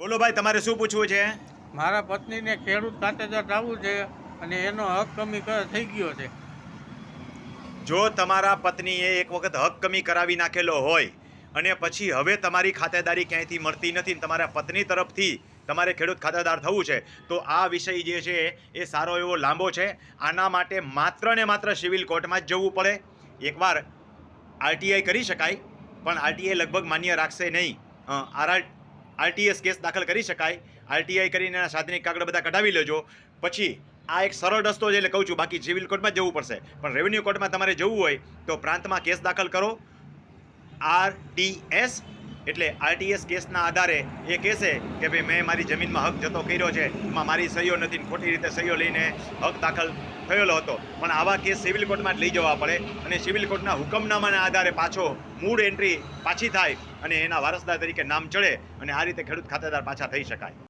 બોલો ભાઈ તમારે શું પૂછવું છે? મારા પત્નીને ખેડૂત ખાતેદાર આવવું છે અને એનો હક કમી થઈ ગયો છે. જો તમારા પત્નીએ એક વખત હક કમી કરાવી નાખેલો હોય અને પછી હવે તમારી ખાતેદારી ક્યાંયથી મળતી નથી તમારા પત્ની તરફથી તમારે ખેડૂત ખાતેદાર થવું છે તો આ વિષય જે છે એ સારો એવો લાંબો છે. આના માટે માત્ર ને માત્ર સિવિલ કોર્ટમાં જ જવું પડે. એકવાર આરટીઆઈ કરી શકાય પણ આરટીઆઈ લગભગ માન્ય રાખશે નહીં. આર આરટીએસ કેસ દાખલ કરી શકાય. આરટીઆઈ કરીને એના સાધનિક કાગળ બધા કઢાવી લેજો. પછી આ એક સરળ રસ્તો છે એટલે કહું છું, બાકી સિવિલ કોર્ટમાં જવું પડશે. પણ રેવન્યુ કોર્ટમાં તમારે જવું હોય તો પ્રાંતમાં કેસ દાખલ કરો. આરટીએસ એટલે આરટીએસ કેસના આધારે એ કહેશે કે ભાઈ મેં મારી જમીનમાં હક જતો કર્યો છે. એમાં મારી સહીઓ નથી ખોટી રીતે સહીઓ લઈને હક દાખલ થયેલો હતો. પણ આવા કેસ સિવિલ કોર્ટમાં જ લઈ જવા પડે અને સિવિલ કોર્ટના હુકમનામાના આધારે પાછો મૂળ એન્ટ્રી પાછી થાય અને એના વારસદાર તરીકે નામ ચડે અને આ રીતે ખેડૂત ખાતેદાર પાછા થઈ શકાય.